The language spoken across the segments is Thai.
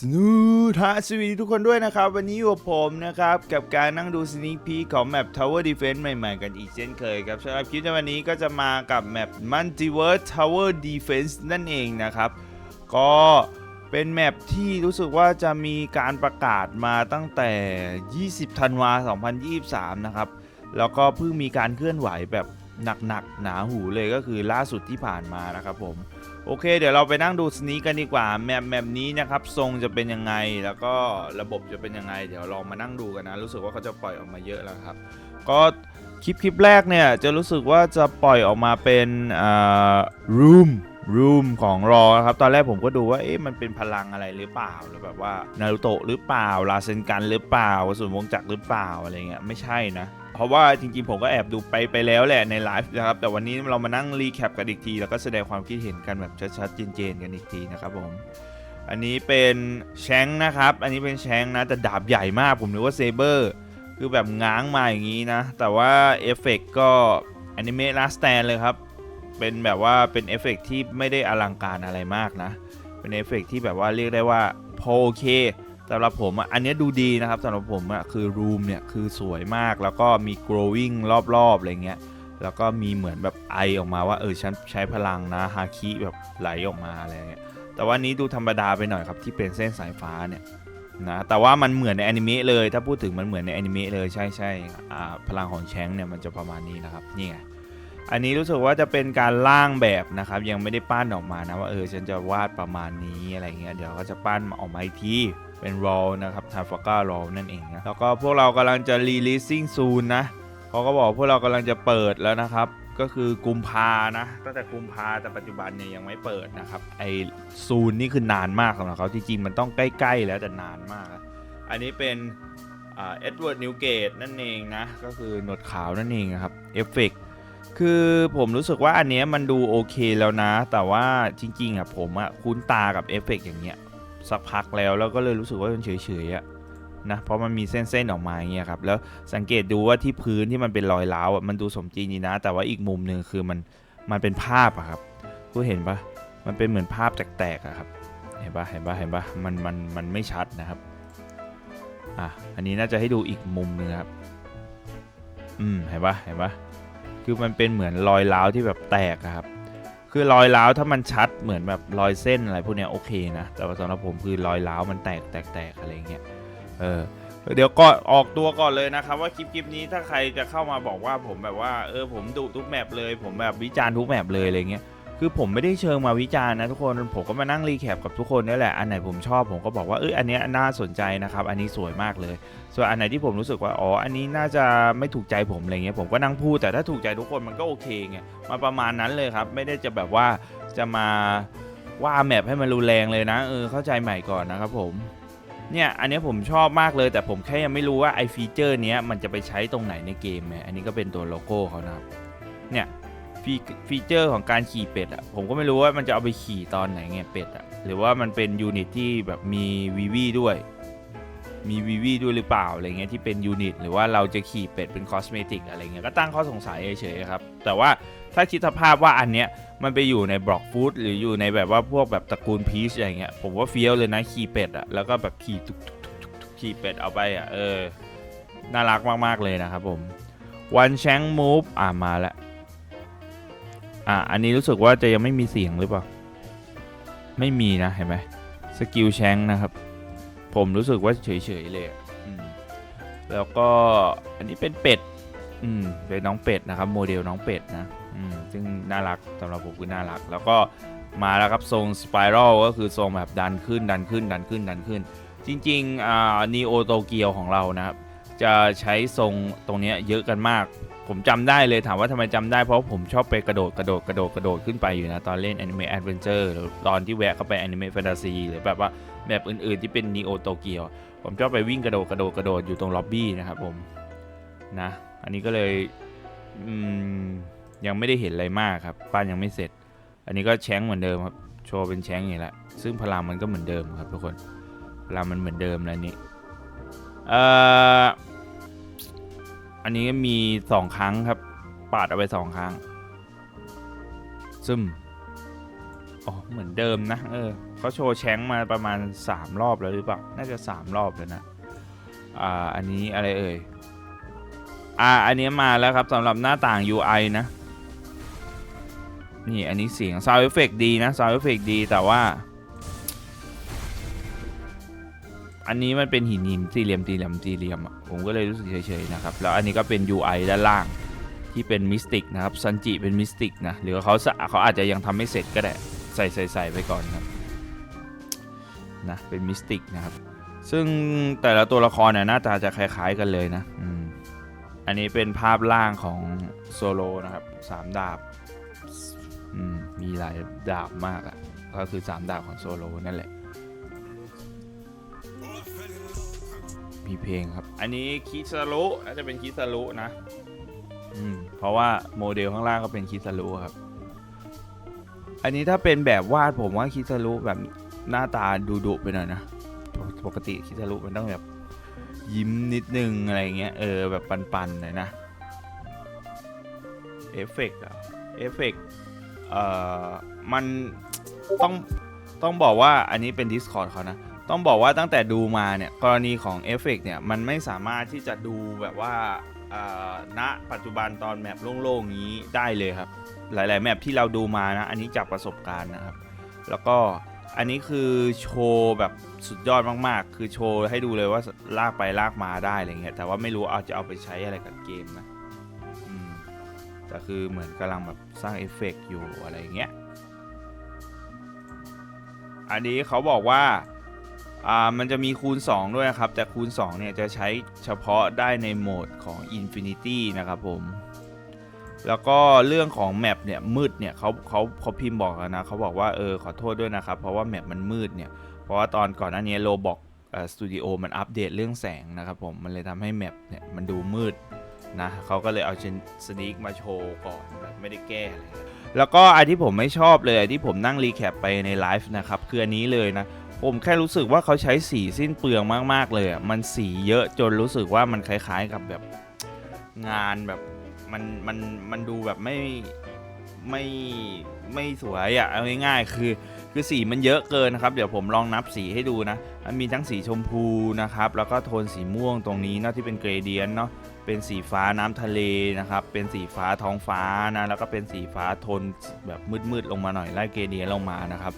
สนูทาสวัสดีทุกคนด้วยนะครับ วันนี้อยู่กับผมนะครับ กับการนั่งดูสนิ k พีของแมป Tower Defense ใหม่ๆ กันอีกเช่นเคยครับสำหรับคลิปในวันนี้ก็จะมากับแมป Multiverse Tower Defense นั่นเองนะครับ ก็เป็นแมปที่รู้สึกว่าจะมีการประกาศมาตั้งแต่ 20 ธันวา 2023 นะครับ แล้วก็เพิ่งมีการเคลื่อนไหวแบบหนักๆ หนาหูเลยก็คือล่าสุดที่ผ่านมานะครับผม โอเค เดี๋ยวเราไปนั่งดูสนีกันดีกว่าแมปแมปนี้นะครับทรงจะเป็นยังไงแล้วก็ระบบจะเป็นยังไง เดี๋ยวลองมานั่งดูกันนะ รู้สึกว่าเขาจะปล่อยออกมาเยอะแล้วครับ ก็คลิปคลิปแรกเนี่ยจะรู้สึกว่าจะปล่อยออกมาเป็นอ่า room room ของรอนะครับ ตอนแรกผมก็ดูว่าเอ๊ะมันเป็นพลังอะไรหรือเปล่าหรือแบบว่านารูโตะหรือเปล่าลาเซนกันหรือเปล่าส่วนวงจักรหรือเปล่าอะไรเงี้ยไม่ใช่นะ เพราะว่าจริงๆผมก็แอบดูไปไปแล้วแหละในไลฟ์นะครับ แต่วันนี้เรามานั่งรีแคปกันอีกที แล้วก็แสดงความคิดเห็นกันแบบชัดๆเจนๆกันอีกทีนะครับผม อันนี้เป็นแชงนะครับ อันนี้เป็นแชงนะแต่ดาบใหญ่มากผมนึกว่าเซเบอร์คือแบบง้างมาอย่างนี้นะ แต่ว่าเอฟเฟกต์ก็อนิเมะลาสแตนเลยครับ เป็นแบบว่าเป็นเอฟเฟกต์ที่ไม่ได้อลังการอะไรมากนะ เป็นเอฟเฟกต์ที่แบบว่าเรียกได้ว่าพอโอเค สำหรับผมอะอันนี้ดูดีนะครับสำหรับผมอะคือรูมเนี่ยคือสวยมากแล้วก็มี growing รอบๆอะไรเงี้ยแล้วก็มีเหมือนแบบไอออกมาว่าเออฉันใช้พลังนะฮาคิแบบไหลออกมาอะไรเงี้ยแต่ว่านี้ดูธรรมดาไปหน่อยครับที่เป็นเส้นสายฟ้าเนี่ยนะแต่ว่ามันเหมือนในอนิเมะเลย ถ้าพูดถึงมันเหมือนในอนิเมะเลยใช่ใช่พลังของแชงเนี่ยมันจะประมาณนี้นะครับนี่ไง อันนี้รู้สึกว่าจะเป็นการร่างแบบนะครับ ยังไม่ได้ปั้นออกมานะว่าเออฉันจะวาดประมาณนี้อะไรเงี้ยเดี๋ยวก็จะปั้นออกมาอีกทีเป็น raw นะครับ t a f a k a raw นั่นเองนะแล้วก็พวกเรากำลังจะ releasing soon นะเขาก็บอกพวกเรากำลังจะเปิดแล้วนะครับก็คือกุมภานะตั้งแต่กุมภาแต่ปัจจุบันเนี่ยยังไม่เปิดนะครับไอซูนนี่คือนานมากสำหรับเขาจริงๆมันต้องใกล้ ๆ แล้วแต่นานมาก อันนี้เป็นเอ็ดเวิร์ดนิวเกตนั่นเองนะก็คือหนวดขาวนั่นเองครับเอฟเฟก คือผมรู้สึกว่าอันเนี้ยมันดูโอเคแล้วนะ แต่ว่าจริงๆอะผมอะคุ้นตากับเอฟเฟกต์อย่างเงี้ยสักพักแล้วแล้วก็เลยรู้สึกว่ามันเฉยๆอะนะเพราะมันมีเส้นๆออกมาอย่างเงี้ยครับแล้วสังเกตดูว่าที่พื้นที่มันเป็นรอยร้าวอะมันดูสมจริงดีนะ แต่ว่าอีกมุมหนึ่งคือมันมันเป็นภาพอะครับคุณเห็นปะมันเป็นเหมือนภาพแตกๆอะครับเห็นปะเห็นปะเห็นปะมันมันมันไม่ชัดนะครับอะอันนี้น่าจะให้ดูอีกมุมหนึงครับอืมเห็นปะเห็นปะ คือมันเป็นเหมือนรอยร้าวที่แบบแตกครับ คือรอยร้าวถ้ามันชัดเหมือนแบบรอยเส้นอะไรพวกเนี้ยโอเคนะ แต่ว่าสำหรับผมคือรอยร้าวมันแตกแตกแตกอะไรเงี้ย เออ เดี๋ยวก็ออกตัวก่อนเลยนะครับ ว่าคลิปคลิปนี้ถ้าใครจะเข้ามาบอกว่าผมแบบว่า เออผมดุทุกแมปเลย ผมแบบวิจารณ์ทุกแมปเลยอะไรเงี้ย คือผมไม่ได้เชิงมาวิจารณ์นะทุกคนผมก็มานั่งรีแคปกับทุกคนนี่แหละอันไหนผมชอบผมก็บอกว่าเอออันนี้น่าสนใจนะครับ อันนี้สวยมากเลย ส่วนอันไหนที่ผมรู้สึกว่าอ๋ออันนี้น่าจะไม่ถูกใจผมอะไรเงี้ยผมก็นั่งพูดแต่ถ้าถูกใจทุกคนมันก็โอเคไงมาประมาณนั้นเลยครับ ไม่ได้จะแบบว่าจะมาว่าแมปให้มันรุนแรงเลยนะเออเข้าใจใหม่ก่อนนะครับผมเนี่ยอันนี้ผมชอบมากเลย แต่ผมแค่ยังไม่รู้ว่าไอ้ฟีเจอร์เนี้ยมันจะไปใช้ตรงไหนในเกมไงอันนี้ก็เป็นตัวโลโก้เขานะครับเนี่ย ฟีฟีเจอร์ของการขี่เป็ดอะผมก็ไม่รู้ว่ามันจะเอาไปขี่ตอนไหนไงเป็ดอะหรือว่ามันเป็นยูนิตที่แบบมีวีวีด้วย มีวีวีด้วยหรือเปล่าอะไรเงี้ยที่เป็นยูนิตหรือว่าเราจะขี่เป็ดเป็นคอสเมติกอะไรเงี้ยก็ตั้งข้อสงสัยเฉยๆครับ แต่ว่าถ้าคิดสภาพว่าอันเนี้ยมันไปอยู่ในบล็อกฟูดหรืออยู่ในแบบว่าพวกแบบตระกูลพีชอะไรเงี้ยผมว่าเฟี้ยวเลยนะขี่เป็ดอะแล้วก็แบบขี่ทุกขี่เป็ดเอาไปอะเออน่ารักมากๆเลยนะครับผมวันแชงมูฟอ่ามาแล้ว อะอันนี้รู้สึกว่าจะยังไม่มีเสียงหรือเปล่า ไม่มีนะเห็นไหมสกิลแชงนะครับ ผมรู้สึกว่าเฉยๆเลยแล้วก็อันนี้เป็นเป็ด อืมเป็นน้องเป็ดนะครับโมเดลน้องเป็ดนะ อืมซึ่งน่ารักสำหรับผมคือน่ารัก แล้วก็มาแล้วครับทรงสไปรัลก็คือทรงแบบดันขึ้นดันขึ้นดันขึ้นดันขึ้น จริงๆอ่านีโอโตเกียวของเรานะครับจะใช้ทรงตรงนี้เยอะกันมาก ผมจำได้เลยถามว่าทำไมจำได้เพราะผมชอบไปกระโดดกระโดดกระโดดกระโดดขึ้นไปอยู่นะตอนเล่นแอนิเมะแอดเวนเจอร์หรือตอนที่แวะเข้าไปแอนิเมะแฟนตาซีหรือแบบว่าแบบอื่นๆที่เป็นนีโอโตเกียวผมชอบไปวิ่งกระโดดกระโดดกระโดดอยู่ตรงล็อบบี้นะครับผมนะอันนี้ก็เลยยังไม่ได้เห็นอะไรมากครับป้านยังไม่เสร็จ อันนี้ก็แชงเหมือนเดิมครับโชว์เป็นแชงอย่างนี้แหละซึ่งพลังมันก็เหมือนเดิมครับทุกคนพลังมันเหมือนเดิมแล้วนี่เอ่อ อันนี้มีสองครั้งครับ ปาดเอาไปสองครั้ง ซึมอ๋อเหมือนเดิมนะ เออเขาโชว์แชงมาประมาณ3รอบแล้วหรือเปล่า น่าจะ3รอบแล้วนะ อ่า อันนี้อะไรเอ่ย อ่า อันนี้มาแล้วครับสำหรับหน้าต่าง UI นะ นี่ อันนี้เสียง Sound Effect ดีนะ Sound Effect ดีแต่ว่า อันนี้มันเป็นหินหินสี่เหลี่ยมสี่เหลี่ยมสี่เหลี่ยมผมก็เลยรู้สึกเฉยๆนะครับ แล้วอันนี้ก็เป็น UI ด้านล่างที่เป็นมิสติกนะครับซันจิเป็นมิสติกนะหรือเขาสะเขาอาจจะยังทำไม่เสร็จก็ได้ใส่ใส่ใส่ไปก่อนครับนะเป็นมิสติกนะครับ ซึ่งแต่ละตัวละครเนี่ยหน้าตาจะคล้าย ๆกันเลยนะอืมอันนี้เป็นภาพล่างของโซโลนะครับสามดาบอืมมีหลายดาบมากอะ่ะก็คือสามดาบของโซโลนั่นแหละ มีเพลงครับ อันนี้คิซารุน่าจะเป็นคิซารุนะ อืม เพราะว่าโมเดลข้างล่างก็เป็นคิซารุครับ อันนี้ถ้าเป็นแบบวาดผมว่าคิซารุแบบหน้าตาดุดุๆไปหน่อยนะ ปกติคิซารุมันต้องแบบยิ้มนิดนึงอะไรเงี้ย เออ แบบปันๆหน่อยนะ เอฟเฟกต์อะเอฟเฟกต์เอ่อ มันต้องต้องบอกว่าอันนี้เป็น Discord เขานะ ต้องบอกว่าตั้งแต่ดูมาเนี่ยกรณีของเอฟเฟกต์เนี่ยมันไม่สามารถที่จะดูแบบว่าณปัจจุบันตอนแมปโล่งๆนี้ได้เลยครับ หลายๆแมปที่เราดูมานะ อันนี้จากประสบการณ์นะครับ แล้วก็อันนี้คือโชว์แบบสุดยอดมากๆ คือโชว์ให้ดูเลยว่าลากไปลากมาได้อะไรเงี้ยแต่ว่าไม่รู้เอาจะเอาไปใช้อะไรกับเกมนะมแต่คือเหมือนกำลังแบบสร้างเอฟเฟกต์อยู่อะไรเงี้ยอันนี้เขาบอกว่า อ่ามันจะมีคูณ 2 ด้วยนะครับ แต่คูณ 2 เนี่ย จะใช้เฉพาะได้ในโหมดของ Infinity นะครับผม แล้วก็เรื่องของแมปเนี่ยมืดเนี่ยเขาเขาเขาพิมพ์บอกนะเขาบอกว่าเออขอโทษด้วยนะครับ เพราะว่าแมปมันมืดเนี่ย เพราะว่าตอนก่อนหน้านี้โลบอกสตูดิโอมันอัปเดตเรื่องแสงนะครับผม มันเลยทำให้แมปเนี่ยมันดูมืดนะเขาก็เลยเอาเชนสนิกมาโชว์ก่อนแบบไม่ได้แก้อะไรแล้วก็อันที่ผมไม่ชอบเลยอันที่ผมนั่งรีแคปไปในไลฟ์นะครับคืออันนี้เลยนะ ผมแค่รู้สึกว่าเขาใช้สีสิ้นเปลืองมาก ๆ เลยอะมันสีเยอะจนรู้สึกว่ามันคล้าย ๆกับแบบงานแบบมันมันมันดูแบบไม่ไม่ไม่สวยอะเอาง่ายๆคือคือสีมันเยอะเกินนะครับ เดี๋ยวผมลองนับสีให้ดูนะมันมีทั้งสีชมพูนะครับ แล้วก็โทนสีม่วงตรงนี้เนาะที่เป็นเกรเดียนเนาะเป็นสีฟ้าน้ำทะเลนะครับ เป็นสีฟ้าท้องฟ้านะแล้วก็เป็นสีฟ้าโทนแบบมืดๆลงมาหน่อยไล่เกรเดียนลงมานะครับ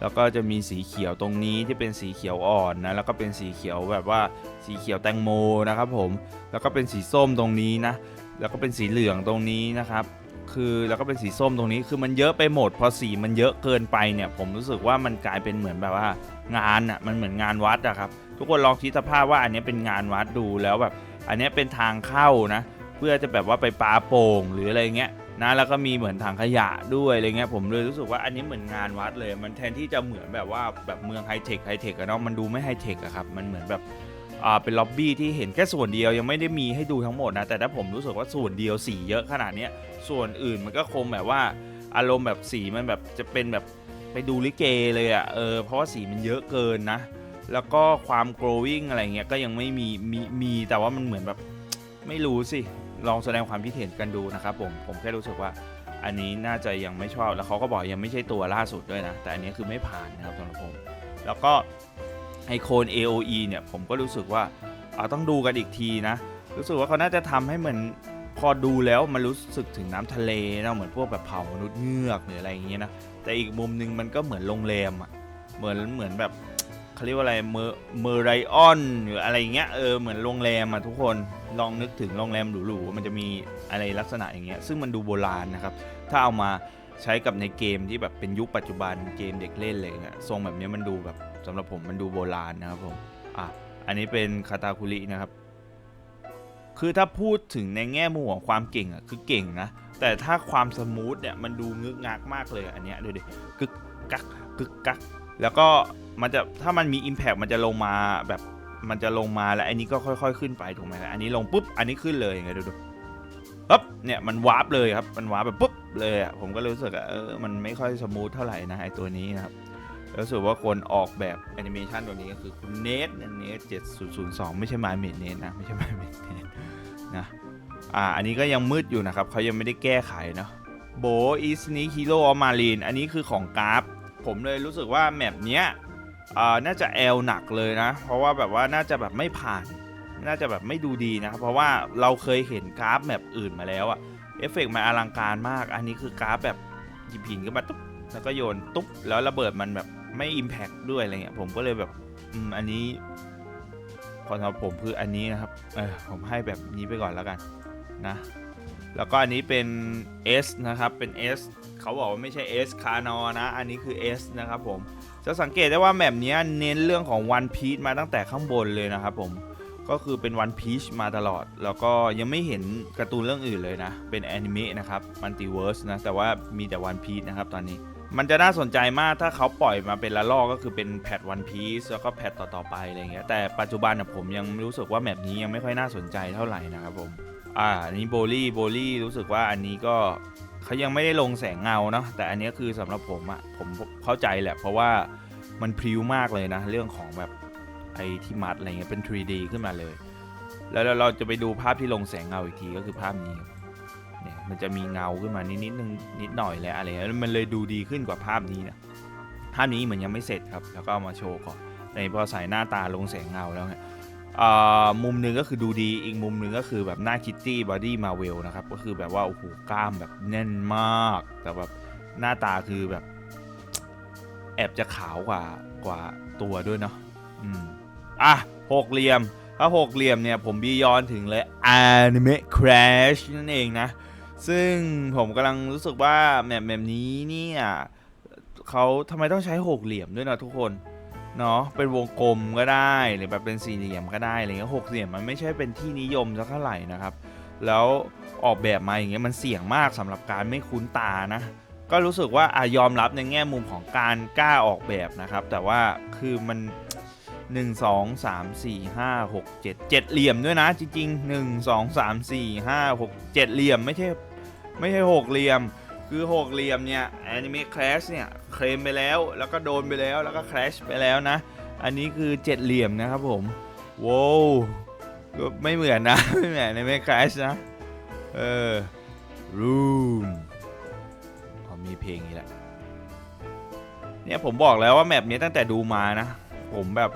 แล้วก็จะมีสีเขียวตรงนี้ที่เป็นสีเขียวอ่อนนะ แล้วก็เป็นสีเขียวแบบว่าสีเขียวแตงโมนะครับผม แล้วก็เป็นสีส้มตรงนี้นะ แล้วก็เป็นสีเหลืองตรงนี้นะครับ คือแล้วก็เป็นสีส้มตรงนี้ คือมันเยอะไปหมด พอสีมันเยอะเกินไปเนี่ย ผมรู้สึกว่ามันกลายเป็นเหมือนแบบว่างานอะ มันเหมือนงานวัดอะครับ ทุกคนลองคิดสภาพว่าอันนี้เป็นงานวัดดูแล้วแบบ อันนี้เป็นทางเข้านะ เพื่อจะแบบว่าไปปาโป่งหรืออะไรเงี้ย นะแล้วก็มีเหมือนถังขยะด้วยอะไรเงี้ยผมเลยรู้สึกว่าอันนี้เหมือนงานวัดเลย มันแทนที่จะเหมือนแบบว่าแบบเมืองไฮเทคไฮเทคอะเนาะมันดูไม่ไฮเทคอะครับมันเหมือนแบบอ่าเป็นล็อบบี้ที่เห็นแค่ส่วนเดียวยังไม่ได้มีให้ดูทั้งหมดนะแต่ถ้าผมรู้สึกว่าส่วนเดียวสีเยอะขนาดเนี้ยส่วนอื่นมันก็คงแบบว่าอารมณ์แบบสีมันแบบจะเป็นแบบไปดูลิเกเลยอะเออเพราะว่าสีมันเยอะเกินนะ แล้วก็ความ growing อะไรเงี้ยก็ยังไม่มีมีมีแต่ว่ามันเหมือนแบบไม่รู้สิ ลองแสดงความคิดเห็นกันดูนะครับผมผมแค่รู้สึกว่าอันนี้น่าจะยังไม่ชอบแล้วเขาก็บอกยังไม่ใช่ตัวล่าสุดด้วยนะ แต่อันนี้คือไม่ผ่านนะครับสำหรับผม แล้วก็ไอโคน AOE เนี่ยผมก็รู้สึกว่าเอาต้องดูกันอีกทีนะ รู้สึกว่าเขาน่าจะทำให้เหมือนพอดูแล้วมันรู้สึกถึงน้ำทะเลนะเหมือนพวกแบบเผ่ามนุษย์เงือกหรืออะไรอย่างเงี้ยนะแต่อีกมุมหนึงมันก็เหมือนโรงแรมอะเหมือนเหมือนแบบ เขาเรียกว่าอะไรเมอร์เมอร์ไรออนหรืออะไรเงี้ยเออเหมือนโรงแรมอะทุกคนลองนึกถึงโรงแรมหรูๆมันจะมีอะไรลักษณะอย่างเงี้ยซึ่งมันดูโบราณนะครับ ถ้าเอามาใช้กับในเกมที่แบบเป็นยุคปัจจุบันเกมเด็กเล่นเลยเงี้ยทรงแบบนี้มันดูแบบสำหรับผมมันดูโบราณนะครับผมอะอันนี้เป็นคาตาคุรินะครับ คือถ้าพูดถึงในแง่มุมของความเก่งอะคือเก่งนะแต่ถ้าความสมูทเนี่ยมันดูงึกงักมากเลยอันเนี้ยดูดิกึกกักกึกกักแล้วก็ มันจะถ้ามันมี Impact มันจะลงมาแบบมันจะลงมาแล้วอันนี้ก็ค่อย ๆ ขึ้นไปถูกไหมอันนี้ลงปุ๊บอันนี้ขึ้นเลยไงดูดูปั๊บเนี่ยมันวาร์ปเลยครับมันวาร์ปแบบปุ๊บเลยอะผมก็รู้สึกอะเออมันไม่ค่อยสมูทเท่าไหร่นะไอตัวนี้นะครับรู้สึกว่าคนออกแบบแอนิเมชันตัวนี้ก็คือคุณเนทเนทเจ็ดศูนย์ศูนย์สองไม่ใช่ไมเมดเนทนะไม่ใช่ไมเมดเนทนะอ่าอันนี้ก็ยังมืดอยู่นะครับเขายังไม่ได้แก้ไขเนาะโบอีสนิฮีโร่ออมารีนอันนี้คือของกราฟผมเลยรู้สึกว่าแมปเนี้ย น่าจะแอลหนักเลยนะ เพราะว่าแบบว่าน่าจะแบบไม่ผ่าน น่าจะแบบไม่ดูดีนะครับ เพราะว่าเราเคยเห็นกราฟแมปอื่นมาแล้วอะเอฟเฟกต์มันอลังการมาก อันนี้คือกราฟแบบหยิบหินขึ้นมาตุ๊บแล้วก็โยนตุ๊บแล้วระเบิดมันแบบไม่อิมแพกด้วยอะไรเงี้ยผมก็เลยแบบอืมอันนี้พอสำหรับผมคืออันนี้นะครับเออผมให้แบบนี้ไปก่อนแล้วกันนะแล้วก็อันนี้เป็น S นะครับเป็น S เขาบอกว่าไม่ใช่ S คานอนะ อันนี้คือ S นะครับผม จะสังเกตได้ว่าแมปนี้เน้นเรื่องของ One Piece มาตั้งแต่ข้างบนเลยนะครับผมก็คือเป็น One Piece มาตลอด แล้วก็ยังไม่เห็นการ์ตูนเรื่องอื่นเลยนะ เป็นแอนิเมะนะครับ Multiverse นะแต่ว่ามีแต่ One Piece นะครับตอนนี้ มันจะน่าสนใจมากถ้าเขาปล่อยมาเป็นละลอกก็คือเป็นแพท One Piece แล้วก็แพทต่อๆไปอะไรเงี้ยแต่ปัจจุบันนะผมยังรู้สึกว่าแมปนี้ยังไม่ค่อยน่าสนใจเท่าไหร่นะครับผมอ่าอันนี้โบลี่โบลี่รู้สึกว่าอันนี้ก็ เขายังไม่ได้ลงแสงเงาเนาะแต่อันนี้คือสำหรับผมอะผมเข้าใจแหละเพราะว่ามันพริ้วมากเลยนะ เรื่องของแบบไอ้ที่มัดอะไรเงี้ยเป็น 3D ขึ้นมาเลย แล้วเราจะไปดูภาพที่ลงแสงเงาอีกทีก็คือภาพนี้เนี่ยมันจะมีเงาขึ้นมานิดนิดนึงนิดหน่อยแหละอะไรเงี้ยมันเลยดูดีขึ้นกว่าภาพนี้นะภาพนี้เหมือนยังไม่เสร็จครับ แล้วก็เอามาโชว์ก่อนในพอใส่หน้าตาลงแสงเงาแล้วเนี่ย มุมหนึ่งก็คือดูดีอีกมุมหนึ่งก็คือแบบหน้าคิตตี้บอดี้มาเวลนะครับ ก็คือแบบว่า โอ้โหกล้ามแบบแน่นมาก แต่แบบหน้าตาคือแบบ แอบจะขาวกว่ากว่าตัวด้วยเนาะอืมอะหกเหลี่ยม ถ้าหกเหลี่ยมเนี่ยผมบียอนถึงเลย Anime Crash นั่นเองนะ ซึ่งผมกำลังรู้สึกว่าแมปแบบนี้เนี่ยเขาทำไมต้องใช้หกเหลี่ยมด้วยนะทุกคน เนาะเป็นวงกลมก็ได้หรือแบบเป็นสี่เหลี่ยมก็ได้อะไรเงี้ยหกเหลี่ยมมันไม่ใช่เป็นที่นิยมสักเท่าไหร่นะครับ แล้วออกแบบมาอย่างเงี้ยมันเสี่ยงมากสำหรับการไม่คุ้นตานะ ก็รู้สึกว่าอายอมรับในแง่มุมของการกล้าออกแบบนะครับ แต่ว่าคือมัน 1 2 3 4 5 6 7 7 เหลี่ยมด้วยนะจริงๆ 1 2 3 4 5 6 7 เหลี่ยมไม่ใช่ไม่ใช่หกเหลี่ยม คือหกเหลี่ยมเนี่ย Anime Crash เนี่ยเคลมไปแล้ว แล้วก็โดนไปแล้วแล้วก็ Crash ไปแล้วนะ อันนี้คือเจ็ดเหลี่ยมนะครับผมว้าวก็ไม่เหมือนนะไม่เหมือน Anime Crash นะเออ Room อ๋อมีเพลงนี้แหละเนี่ยผมบอกแล้วว่าแมปนี้ตั้งแต่ดูมานะ ผมแบบ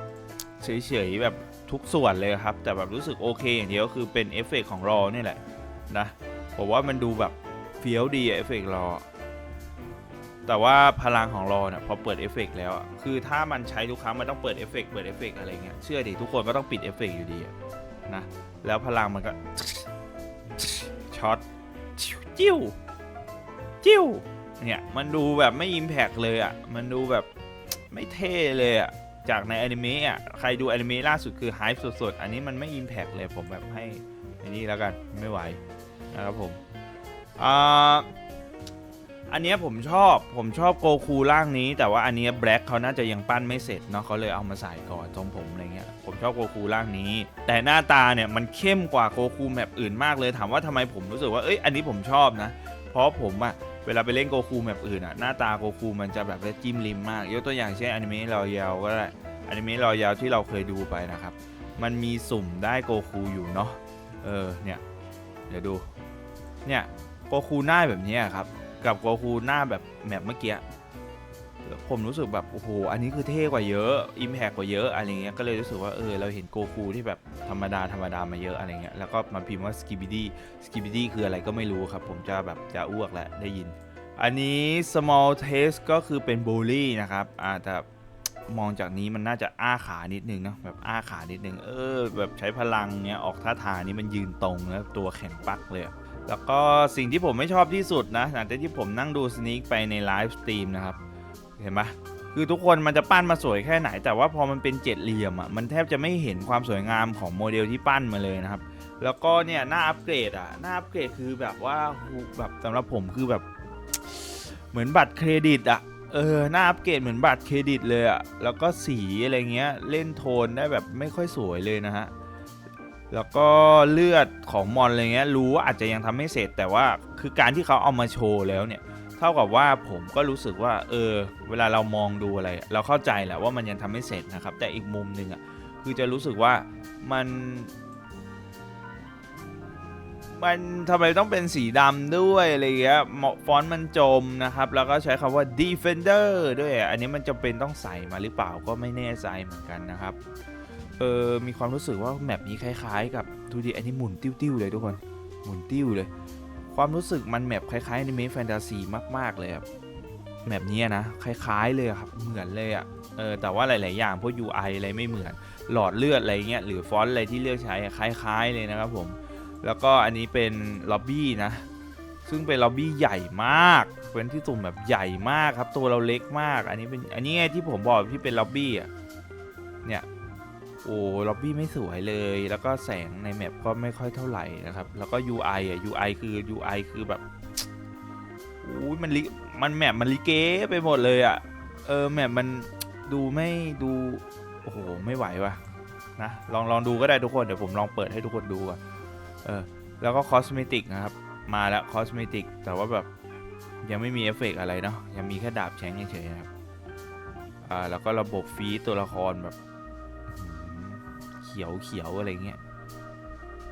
เฉยๆแบบทุกส่วนเลยครับ แต่แบบรู้สึกโอเคอย่างเดียวคือเป็นเอฟเฟกต์ของรอนี่แหละนะผมว่ามันดูแบบ เฟี้ยวดีอะเอฟเฟกต์รอ แต่ว่าพลังของรอเนี่ยพอเปิดเอฟเฟกต์แล้วอะคือถ้ามันใช้ทุกครั้งมันต้องเปิดเอฟเฟกต์เปิดเอฟเฟกต์อะไรเงี้ยเชื่อดิทุกคนก็ต้องปิดเอฟเฟกต์อยู่ดีอะนะแล้วพลังมันก็ช็อตจิ้วจิ้วเนี่ยมันดูแบบไม่อิมแพกเลยอะมันดูแบบไม่เท่เลยอะจากในอนิเมะอะใครดูอนิเมะล่าสุดคือไฮป์สุดๆ อันนี้มันไม่อิมแพกเลยผมแบบให้อันนี้แล้วกันไม่ไหวนะครับผม อ่าอันเนี้ยผมชอบผมชอบโกคูร่างนี้ แต่ว่าอันเนี้แบล็คเขาน่าจะยังปั้นไม่เสร็จเนาะเขาเลยเอามาใส่ก่อนทรงผมอะไรเงี้ยผมชอบโกคูร่างนี้ แต่หน้าตาเนี่ยมันเข้มกว่าโกคูแมปอื่นมากเลยถามว่าทำไมผมรู้สึกว่าเอ้ยอันนี้ผมชอบนะ เพราะผมอะเวลาไปเล่นโกคูแมปอื่นอะหน้าตาโกคูมันจะแบบจิ้มริมมาก ยกตัวอย่างเช่นอนิเมะรอยาวก็ได้อนิเมะรอยาวที่เราเคยดูไปนะครับ มันมีสุ่มได้โกคูอยู่เนาะเออเนี่ยเดี๋ยวดูเนี่ย โกคูหน้าแบบนี้ครับ กับโกคูหน้าแบบแมปเมื่อกี้ผมรู้สึกแบบโอ้โห อันนี้คือเท่กว่าเยอะอิมแพกกว่าเยอะอะไรเงี้ย ก็เลยรู้สึกว่าเออเราเห็นโกคูที่แบบธรรมดาธรรมดามาเยอะอะไรเงี้ย แล้วก็มาพิมพ์ว่าสกิบิดี้สกิบิดี้คืออะไรก็ไม่รู้ครับ ผมจะแบบจะอ้วกแหละได้ยิน อันนี้ small taste ก็คือเป็นโบลี่นะครับอ่าแต่มองจากนี้มันน่าจะอ้าขานิดนึงเนาะแบบอ้าขานิดนึง เออ แบบใช้พลังเนี้ยออกท่าทางนี้มันยืนตรงแล้วตัวแข็งปักเลยอะ แล้วก็สิ่งที่ผมไม่ชอบที่สุดนะหลังจากที่ผมนั่งดูสนิกไปในไลฟ์สตรีมนะครับ เห็นปะคือทุกคนมันจะปั้นมาสวยแค่ไหน แต่ว่าพอมันเป็นเจ็ดเหลี่ยมอะมันแทบจะไม่เห็นความสวยงามของโมเดลที่ปั้นมาเลยนะครับ แล้วก็เนี่ยหน้าอัปเกรดอะหน้าอัปเกรดคือแบบว่าแบบสำหรับผมคือแบบเหมือนบัตรเครดิตอะเออหน้าอัปเกรดเหมือนบัตรเครดิตเลยอะแล้วก็สีอะไรเงี้ย เล่นโทนได้แบบไม่ค่อยสวยเลยนะฮะ แล้วก็เลือดของมอนอะไรเงี้ยรู้ว่าอาจจะยังทำไม่เสร็จแต่ว่าคือการที่เขาเอามาโชว์แล้วเนี่ยเท่ากับว่าผมก็รู้สึกว่าเออเวลาเรามองดูอะไร เราเข้าใจแหละว่ามันยังทำไม่เสร็จนะครับ แต่อีกมุมหนึ่งอะคือจะรู้สึกว่ามัน มันทำไมต้องเป็นสีดำด้วยอะไรเงี้ยเหมาะฟอนต์มันจมนะครับ แล้วก็ใช้คำว่า defender ด้วยอันนี้มันจำเป็นต้องใส่มาหรือเปล่าก็ไม่แน่ใจเหมือนกันนะครับ เออมีความรู้สึกว่าแมปนี้คล้ายๆ กับดูดิอันนี้หมุนติ้วๆเลยทุกคนหมุนติ้วเลย ความรู้สึกมันแมปคล้ายๆในเมฟแฟนตาซีมากๆเลยครับแมปนี้นะคล้ายๆเลยครับเหมือนเลยอะเออแต่ว่าหลาย ๆ อย่างพวก UI อะไรไม่เหมือน หลอดเลือดอะไรเงี้ยหรือฟอนต์อะไรที่เลือกใช้คล้าย ๆ เลยนะครับผมแล้วก็อันนี้เป็นล็อบบี้นะซึ่งเป็นล็อบบี้ใหญ่มากเป็นที่สุ่มแบบใหญ่มากครับตัวเราเล็กมาก อันนี้เป็นอันนี้ไงที่ผมบอกที่เป็นล็อบบี้อะเนี่ย โอ้ล็อบบี้ไม่สวยเลย แล้วก็แสงในแมปก็ไม่ค่อยเท่าไหร่นะครับ แล้วก็ UI อะ UI คือ UI คือแบบอุ้ยมันลิมันแมปมันลิเกไปหมดเลยอะ เออแมปมันดูไม่ดูโอ้โหไม่ไหวว่ะนะลองลองดูก็ได้ทุกคนเดี๋ยวผมลองเปิดให้ทุกคนดูก่อนเออแล้วก็คอสเมติกนะครับ มาแล้วคอสเมติกแต่ว่าแบบยังไม่มีเอฟเฟกอะไรเนาะยังมีแค่ดาบแช้งเฉยๆครับอ่าแล้วก็ระบบฟีดตัวละครแบบ ขียวเขียวอะไรเงี้ย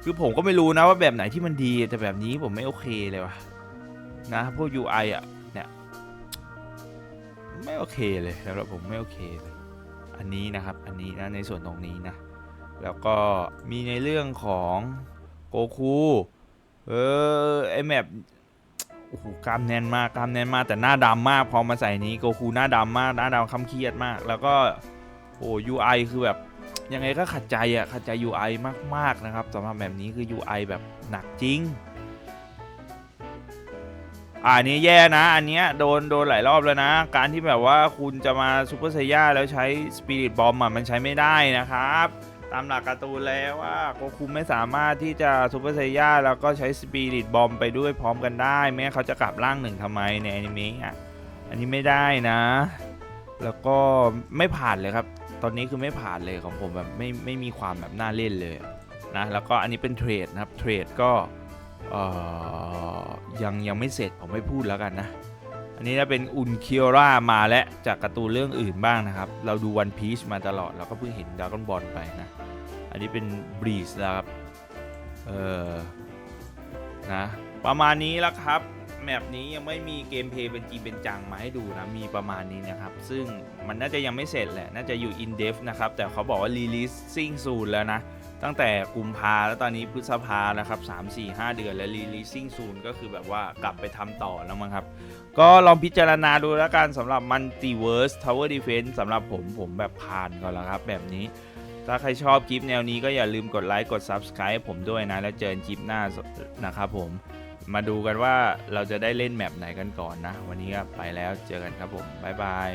คือผมก็ไม่รู้นะว่าแบบไหนที่มันดีแต่แบบนี้ผมไม่โอเคเลยวะนะพวก UI อะเนี่ยไม่โอเคเลยสำหรับผมไม่โอเคเลยอันนี้นะครับอันนี้นะในส่วนตรงนี้นะ แล้วก็มีในเรื่องของโกคูเออไอแมปโอ้โหกล้ามแน่นมากกล้ามแน่นมากแต่หน้าดำมากพอมาใส่นี้โกคูหน้าดำมากหน้าดำคำเครียดมาก แล้วก็โอ้ UI คือแบบ ยังไงก็ขัดใจอะขัดใจ UI มาก ๆ นะครับสำหรับแบบนี้คือ UI แบบหนักจริงอันนี้แย่นะ อันเนี้ยโดนโดนหลายรอบแล้วนะ การที่แบบว่าคุณจะมาซูเปอร์ไซย่าแล้วใช้สปิริตบอมอะมันใช้ไม่ได้นะครับ ตามหลักการ์ตูนแล้วว่าโกคูไม่สามารถที่จะซูเปอร์ไซย่าแล้วก็ใช้สปิริตบอมไปด้วยพร้อมกันได้แม้เขาจะกลับร่างหนึ่งทำไมในอนิเมะอะอันนี้ไม่ได้นะ แล้วก็ไม่ผ่านเลยครับ ตอนนี้คือไม่ผ่านเลยของผมแบบไม่ไม่มีความแบบน่าเล่นเลยนะแล้วก็อันนี้เป็นเทรดนะครับเทรดก็ยังยังไม่เสร็จผมไม่พูดแล้วกันนะอันนี้จะเป็นอุนเคียร่ามาและจากการ์ตูนเรื่องอื่นบ้างนะครับ เราดูวันพีชมาตลอดเราก็เพิ่งเห็นด r a ก้อนบอลไปนะ อันนี้เป็นบรีสนะครับเออนะประมาณนี้แล้วครับ แมปนี้ยังไม่มีเกมเพลย์เป็นจริงเป็นจังมาให้ดูนะ มีประมาณนี้นะครับ ซึ่งมันน่าจะยังไม่เสร็จแหละ น่าจะอยู่ in depth นะครับ แต่เขาบอกว่า releasing soon แล้วนะ ตั้งแต่กุมภาแล้วตอนนี้พฤษภาแล้วครับ 3 4 5 เดือนแล้ว releasing soon ก็คือแบบว่ากลับไปทำต่อแล้วมั้งครับ ก็ลองพิจารณาดูแล้วกันสำหรับ Multiverse Tower Defense สำหรับผมผมแบบผ่านก่อนแล้วครับแบบนี้ถ้าใครชอบคลิปแนวนี้ก็อย่าลืมกดไลค์ กด Subscribe ผมด้วยนะ แล้วเจอกันคลิปหน้านะครับผม มาดูกันว่าเราจะได้เล่นแมปไหนกันก่อนนะ วันนี้ก็ไปแล้วเจอกันครับผม บ๊ายบาย